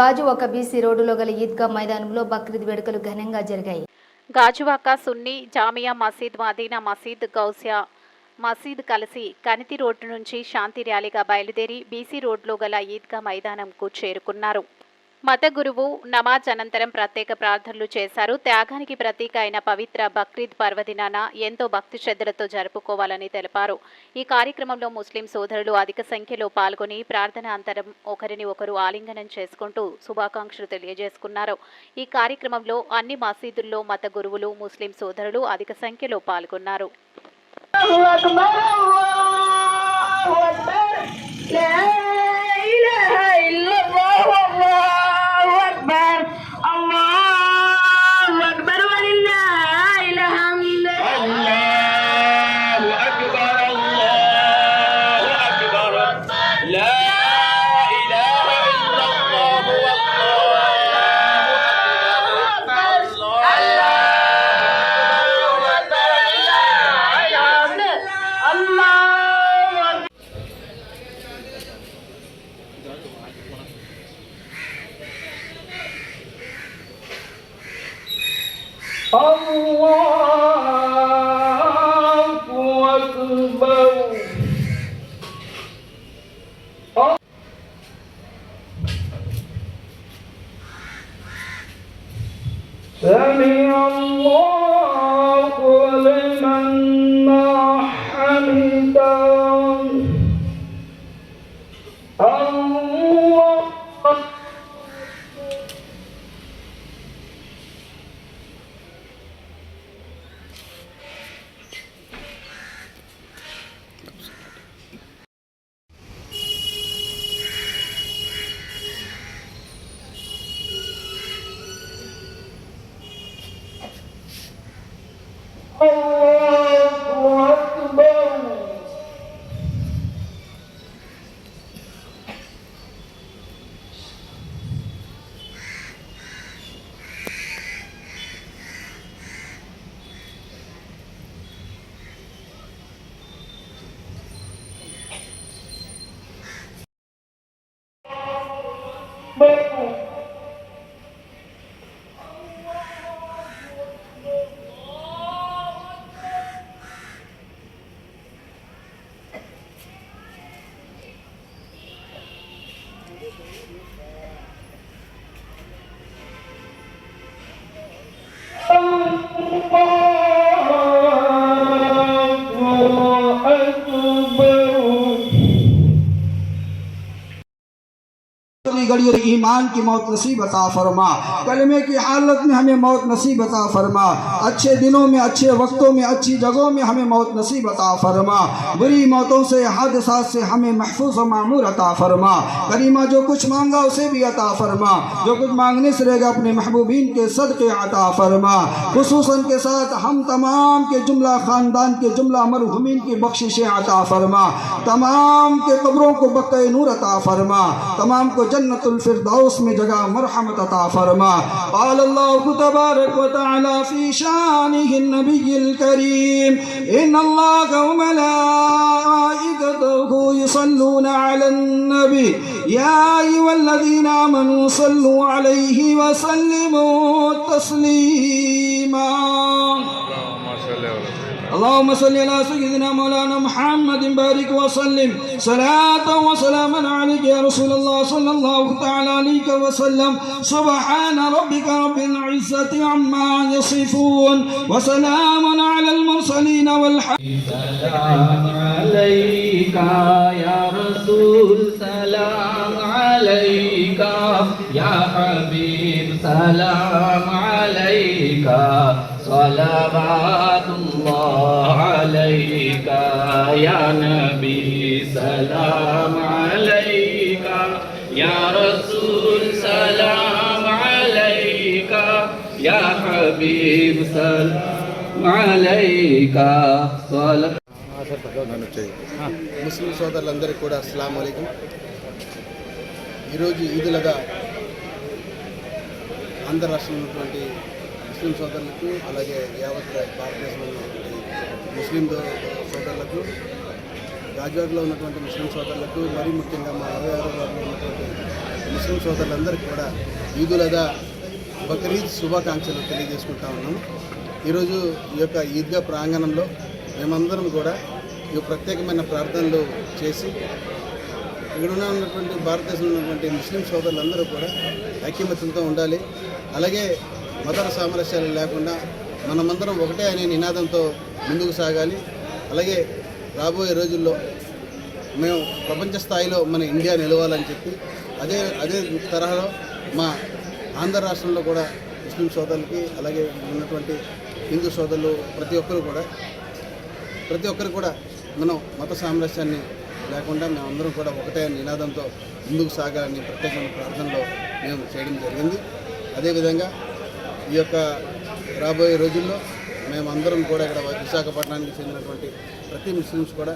Gajuwaka BC రోడ్డులో గల ఈద్గా మైదానంలో బక్రీద్ వేడుకలు ఘనంగా జరిగాయి. గాజువాక సున్నీ జామియా మసీద్ మదీనా మసీద్ గౌసియా మసీద్ కలిసి కనితి రోడ్డు నుంచి శాంతి ర్యాలీగా బయలుదేరి బీసీ రోడ్లో గల ఈద్గా మైదానంకు చేరుకున్నారు. మత గురువు నమాజ్ అనంతరం ప్రత్యేక ప్రార్థనలు చేశారు. త్యాగానికి ప్రతీక అయిన పవిత్ర బక్రీద్ పర్వదినాన ఎంతో భక్తి శ్రద్ధలతో జరుపుకోవాలని తెలిపారు. ఈ కార్యక్రమంలో ముస్లిం సోదరులు అధిక సంఖ్యలో పాల్గొని ప్రార్థన అంతరం ఒకరిని ఒకరు ఆలింగనం చేసుకుంటూ శుభాకాంక్షలు తెలియజేసుకున్నారు. ఈ కార్యక్రమంలో అన్ని మసీదుల్లో మత గురువులు ముస్లిం సోదరులు అధిక సంఖ్యలో పాల్గొన్నారు. سمع الله گڑی ایمان کی موت نصیب عطا فرما۔ کلمے کی حالت میں ہمیں موت نصیب عطا فرما۔ اچھے دنوں میں، اچھے وقتوں میں، اچھی جگہوں میں ہمیں موت نصیب عطا فرما۔ بری موتوں سے، حادثات سے ہمیں محفوظ و معمور عطا فرما۔ کریمہ جو کچھ مانگا اسے بھی عطا فرما۔ جو کچھ مانگنے سے رہے گا اپنے محبوبین کے صدقے عطا فرما۔ خصوصاً کے ساتھ ہم تمام کے جملہ خاندان کے جملہ مرحومین کی بخششیں عطا فرما۔ تمام کے قبروں کو بقع نور عطا فرما۔ تمام کو جنت फिरदौस में जगह मरहमत अता फरमा قال الله تبارك وتعالى في شانه النبي الكريم إن الله وملائكته يصلون على النبي يا أيها الذين آمنوا صلوا عليه وسلموا تسليما اللهم صل على سيدنا مولانا محمد بارك وسلم. صلاة وسلاما عليك يا رسول الله صلى الله تعالى عليك وسلم. سبحان ربك رب العزة عما يصفون. وسلام على المرسلين والحمد سلام عليك يا رسول سلام عليك يا حبيب سلام عليك. صلوات الله عليك يا نبي سلام عليك يا رسول سلام عليك يا حبيب سلام عليك صلوات ముస్లిం సోదరులందరికీ కూడా అస్సలం అయికం ఈరోజు ఈదులగా ఆంధ్ర రాష్ట్రంలో ఉన్నటువంటి ముస్లిం సోదరులకు అలాగే యావత్ భారతదేశంలో ముస్లిం సోదరులకు గాజువాకలో ఉన్నటువంటి ముస్లిం సోదరులకు మరీ ముఖ్యంగా మా అరవై ఆరో ఉన్నటువంటి ముస్లిం సోదరులందరికీ కూడా ఈదులదా బక్రీద్ శుభాకాంక్షలు తెలియజేసుకుంటా ఉన్నాం. ఈరోజు ఈ యొక్క ఈద్గా ప్రాంగణంలో మేమందరం కూడా ఈ ప్రత్యేకమైన ప్రార్థనలు చేసి ఇక్కడ ఉన్నటువంటి భారతదేశంలో ఉన్నటువంటి ముస్లిం సోదరులందరూ కూడా ఐక్యమత్యంతో ఉండాలి. అలాగే మత సామరస్యాలు లేకుండా మనమందరం ఒకటే అనే నినాదంతో ముందుకు సాగాలి. అలాగే రాబోయే రోజుల్లో మేము ప్రపంచ స్థాయిలో మన ఇండియా నిలవాలని చెప్పి అదే అదే తరహాలో మా ఆంధ్ర రాష్ట్రంలో కూడా ముస్లిం సోదరులకి అలాగే ఉన్నటువంటి హిందూ సోదరులు ప్రతి ఒక్కరు కూడా ప్రతి ఒక్కరు కూడా మనం మత సామరస్యాన్ని లేకుండా మేమందరం కూడా ఒకటే నినాదంతో ముందుకు సాగాలని ప్రత్యేకమైన ప్రార్థనలో మేము చేయడం జరిగింది. అదేవిధంగా ఈ యొక్క రాబోయే రోజుల్లో మేమందరం కూడా ఇక్కడ విశాఖపట్నానికి చెందినటువంటి ప్రతి ముస్లిమ్స్ కూడా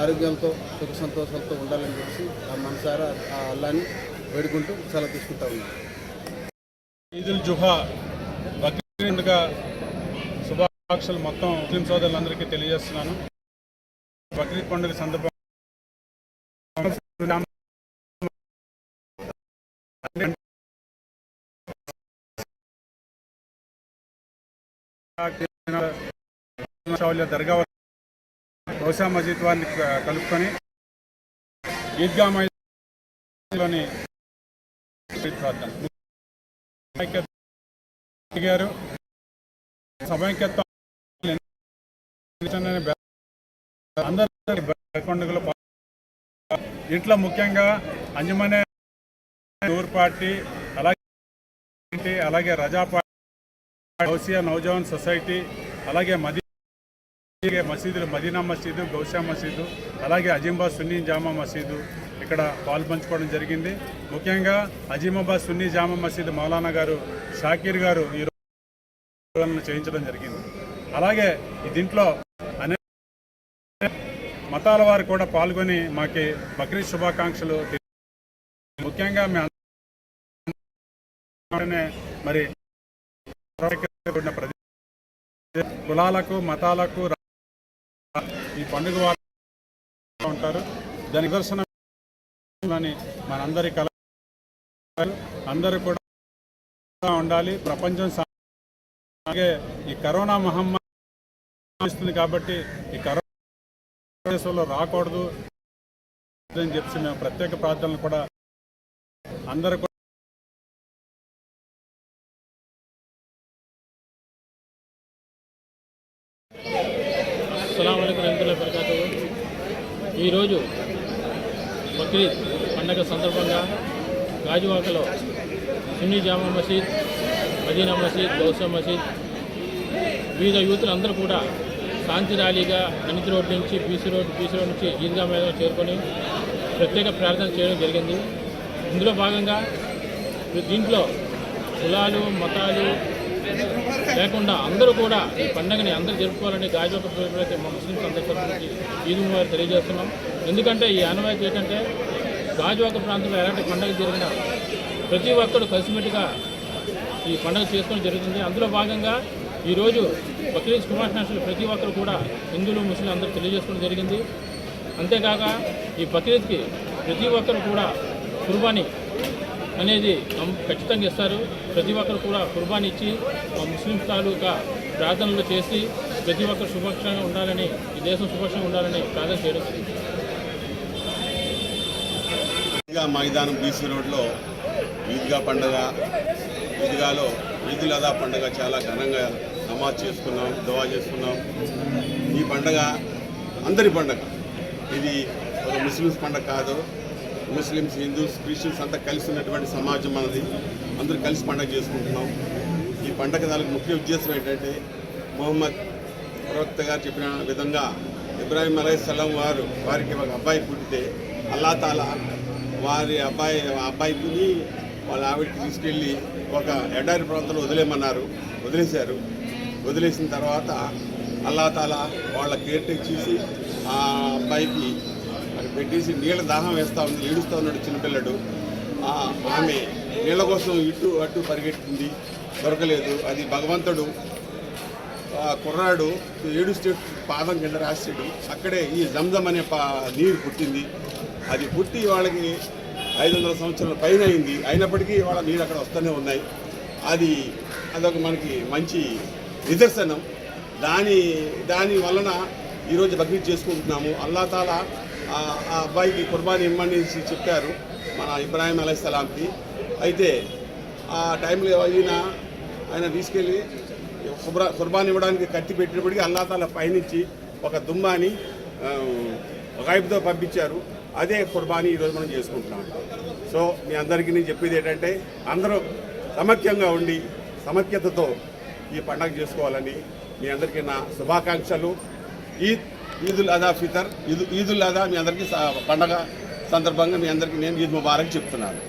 ఆరోగ్యంతో సుఖ సంతోషాలతో ఉండాలని చెప్పి ఆ మనసారా ఆ అల్లాన్ని వేడుకుంటూ సెలవు తీసుకుంటా ఉన్నాం. ఈదుల్ జుహా బక్రీద్ పండుగ శుభాకాంక్షలు మొత్తం ముస్లిం సోదరులందరికీ తెలియజేస్తున్నాను. బక్రీద్ పండుగ సందర్భంగా దర్గా గౌసా మసీద్ వారిని కలుపుకొని ఈద్గా మైదానంలోని గారు సమైక్యత అందరి పండుగలు పా- దీంట్లో ముఖ్యంగా అంజమనే టూర్ పార్టీ అలాగే అలాగే రజా పార్టీ గౌసియా నౌజవాన్ సొసైటీ అలాగే మదీ మసీదులు మదీనా మసీదు గౌసియా మసీదు అలాగే అజీంబా సున్నీ జామా మసీదు ఇక్కడ పాలు పంచుకోవడం జరిగింది. ముఖ్యంగా అజీమాబాద్ సున్నీ జామా మసీదు మౌలానా గారు షాకీర్ గారు ఈ రోజు చేయించడం జరిగింది. అలాగే దీంట్లో అనేక మతాల వారు కూడా పాల్గొని మాకి బక్రీద్ శుభాకాంక్షలు ముఖ్యంగా మేము మరి కులాలకు మతాలకు ఈ పండుగ వాళ్ళు ఉంటారు. దాని నిదర్శనం మనందరి కళ అందరూ కూడా ఉండాలి. ప్రపంచం అలాగే ఈ కరోనా మహమ్మారి కాబట్టి ఈ కరోనా దేశంలో రాకూడదు అని చెప్పి మేము ప్రత్యేక ప్రార్థనలు కూడా అందరూ కూడా అస్సలం రైతుల బరకాతు ఈరోజు బక్రీద్ పండగ సందర్భంగా గాజువాకలో సున్నీ జామా మసీద్ మదీనా మసీద్ గౌసా మసీద్. వివిధ యూతులందరూ కూడా శాంతి ర్యాలీగా అనితి రోడ్ నుంచి బీసీ రోడ్ బీసీ రోడ్ నుంచి ఈద్గా మైదానం చేరుకొని ప్రత్యేక ప్రార్థన చేయడం జరిగింది. ఇందులో భాగంగా దీంట్లో కులాలు మతాలు లేకుండా అందరూ కూడా ఈ పండుగని అందరూ జరుపుకోవాలని గాజువాక ప్రజలైతే మా ముస్లిం అందరి ఈద్ వారు తెలియజేస్తున్నాం. ఎందుకంటే ఈ ఆనవాయితీ ఏంటంటే గాజువాక ప్రాంతంలో ఎలాంటి పండుగ జరిగినా ప్రతి ఒక్కరు కలిసిమెట్టుగా ఈ పండుగ చేసుకోవడం జరుగుతుంది. అందులో భాగంగా ఈరోజు బక్రీద్ శుభాకాంక్షలు ప్రతి ఒక్కరు కూడా హిందువులు ముస్లింలు అందరూ తెలియజేసుకోవడం జరిగింది. అంతేకాక ఈ బక్రీద్కి ప్రతి ఒక్కరు కూడా కుర్బానీ అనేది ఖచ్చితంగా ఇస్తారు. ప్రతి ఒక్కరు కూడా కుర్బానీ ఇచ్చి ముస్లిం తాలూకా ప్రార్థనలు చేసి ప్రతి ఒక్కరు శుభక్షంగా ఉండాలని ఈ దేశం శుభక్షంగా ఉండాలని ప్రార్థన చేయడం జరిగింది. ఈద్గా మైదానం బీసీ రోడ్లో ఈద్గా పండగ ఈద్గాలో ఈదుల్ అదా పండగ చాలా ఘనంగా నమాజ్ చేసుకున్నాం దువా చేసుకున్నాం. ఈ పండగ అందరి పండగ. ఇది ఒక ముస్లిమ్స్ పండగ కాదు. ముస్లిమ్స్ హిందూస్ క్రిస్టియన్స్ అంతా కలిసి ఉన్నటువంటి సమాజం మనది. అందరూ కలిసి పండుగ చేసుకుంటున్నాం. ఈ పండగ దానికి ముఖ్య ఉద్దేశం ఏంటంటే మొహమ్మద్ ప్రవక్త గారు చెప్పిన విధంగా ఇబ్రాహీం అలైహిస్సలాం వారు వారికి ఒక అబ్బాయి పుట్టితే అల్లా తాలా వారి అబ్బాయి అబ్బాయికి వాళ్ళ ఆవిడకి తీసుకెళ్ళి ఒక ఎడారి ప్రాంతంలో వదిలేయమన్నారు. వదిలేశారు. వదిలేసిన తర్వాత అల్లా తాలా వాళ్ళ కేర్ టేక్ చేసి ఆ అబ్బాయికి అక్కడ పెట్టేసి నీళ్ళ దాహం వేస్తూ ఉంది ఏడుస్తూ ఉన్నాడు చిన్నపిల్లడు. ఆమె నీళ్ళ కోసం ఇటు అటు పరిగెట్టింది. దొరకలేదు. అది భగవంతుడు కుర్రాడు ఏడు స్టేట్ పాదం కింద రాసాడు అక్కడే ఈ జంజం అనే పా నీరు పుట్టింది. అది పుట్టి వాళ్ళకి ఐదు వందల సంవత్సరాల పైన అయింది. అయినప్పటికీ వాళ్ళ నీళ్ళు అక్కడ వస్తూనే ఉన్నాయి. అది అదొక మనకి మంచి నిదర్శనం. దాని దాని వలన ఈరోజు బక్రీద్ చేసుకుంటున్నాము. అల్లా తాలా ఆ అబ్బాయికి కుర్బానీ ఇమ్మని చెప్పారు మన ఇబ్రాహిం అలైహిస్సలాంకి అయితే ఆ టైంలో అయిన ఆయన తీసుకెళ్ళి కుబ్రా కుర్బాన్ ఇవ్వడానికి కత్తి పెట్టినప్పటికీ అల్లా తాలా పైనుంచి ఒక దుమ్మాని ఒక వైపుతో పంపించారు. అదే కుర్బానీ ఈరోజు మనం చేసుకుంటున్నాం. సో మీ అందరికీ నేను చెప్పేది ఏంటంటే అందరూ సమైక్యంగా ఉండి సమైక్యతతో ఈ పండగ చేసుకోవాలని మీ అందరికీ నా శుభాకాంక్షలు. ఈద్ ఈదుల్ అదా ఫితర్ ఈద్ ఈదుల్ అదా మీ అందరికీ పండగ సందర్భంగా మీ అందరికీ నేను ఈద్ ముబారక్ చెప్తున్నాను.